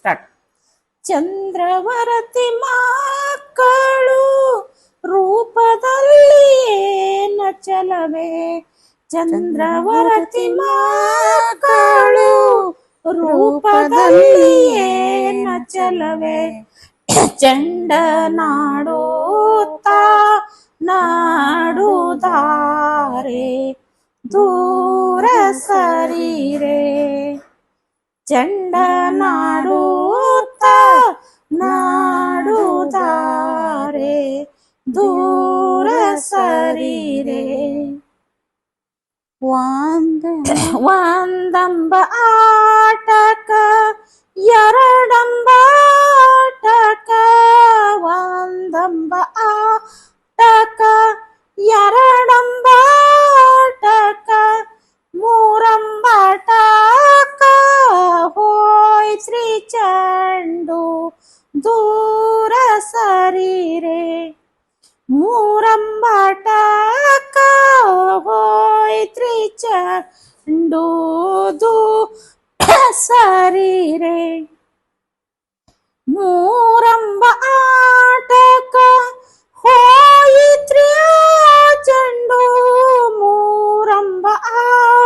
Start ಚಂದ್ರವರತಿ ಮಕ್ಕಳು ರೂಪದಲ್ಲಿಯೇನ ಚಲವೇ ಚಂದ್ರವರತಿ ಮಕ್ಕಳು ರೂಪದಲ್ಲಿಯೇನ ಚಲವೇ ಚಂಡ ನಾಡೋತಾ ನಾಡುದಾರೆ ದೂರ ಸರಿರೆ ಚಂಡ ನಾಡುತ್ತ ನಾಡುದಾರೆ ದೂರ ಸರಿರೆ. ಒಂದ ಒಂದಂಬ ಆಟಕ ಎರಡಂಬ ದೂರ ಸರಿರೆ ಮೂರಂಬಾಟಕ ಹೋಯ್ತ್ರಿ ಚಂಡು ದೂರ ಸರಿರೆ ಮೂರಂಬ ಆಟಕ ಹೋಯಿತ್ರಿ ಆ ಚಂಡು ಮೂರಂಬ ಆಟಕ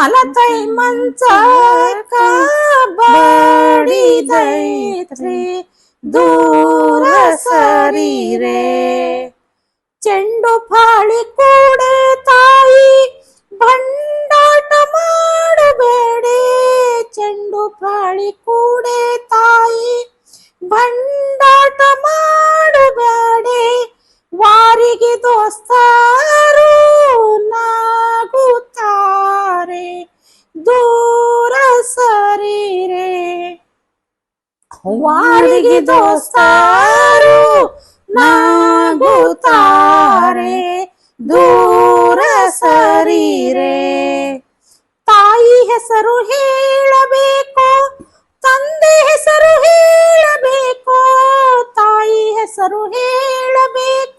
ಮಲತೈ ಮಂಚಕ ಬಡಿದೈತ್ರಿ ದೂರ ಸರಿರೆ ಚೆಂಡು ಫಾಳಿ ಕೂಡೆ ತಾಯಿ ಭಂಡಾಟ ಮಾಡಬೇಡಿ ಚೆಂಡು ಫಾಳಿ ಕೂಡೆ ತಾಯಿ ಭಂಡಾಟ ದೂರ ಸರಿರೆ ವಾರಿಗೆ ದೋಸ್ತಾರು ನಾಗುತ್ತಾರೆ ದೂರ ಸರಿರೆ ತಾಯಿ ಹೆಸರು ಹೇಳಬೇಕು ತಂದೆ ಹೆಸರು ಹೇಳಬೇಕು ತಾಯಿ ಹೆಸರು ಹೇಳಬೇಕು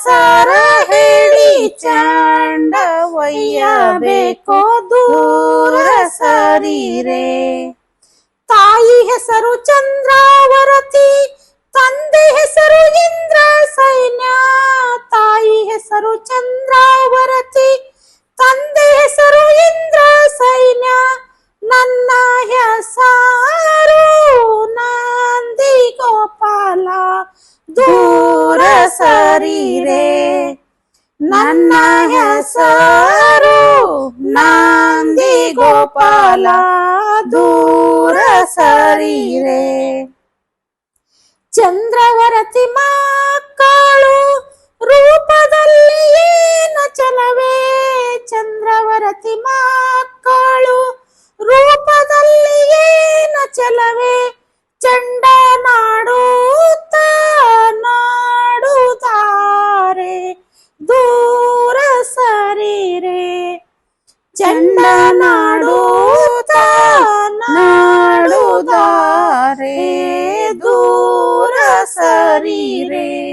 ಹೆಸರ ಹೇಳಿ ಚಂಡವಯ್ಯಬೇಕು ದೂರ ಸರಿರೆ ತಾಯಿ ಹೆಸರು ಚಂದ್ರಾವರತಿ ತಂದೆ ಹೆಸರು ಇಂದ್ರ ಸೈನ್ಯ ನನ್ನ ಹೆಸರು ನಂದಿ ಗೋಪಾಲ. ದೂರ ಸರಿರೆ ಚಂದ್ರವರತಿ ಮಕ್ಕಳು, ರೂಪದಲ್ಲಿ ಏನ ಚಲವೇ? ಚಂದ್ರವರತಿ ಮಕ್ಕಳು, ರೂಪದಲ್ಲಿ ಏನ ಚಲವೇ? ಚಂಡ ನಾಡುತ್ತ ನಾಡುತ್ತಾರೆ. ದೂರ ಚಂಡ ನಾಡುತ್ತ ನಾಡುತ್ತಾರೆ ದೂರ ಸರಿರೆ.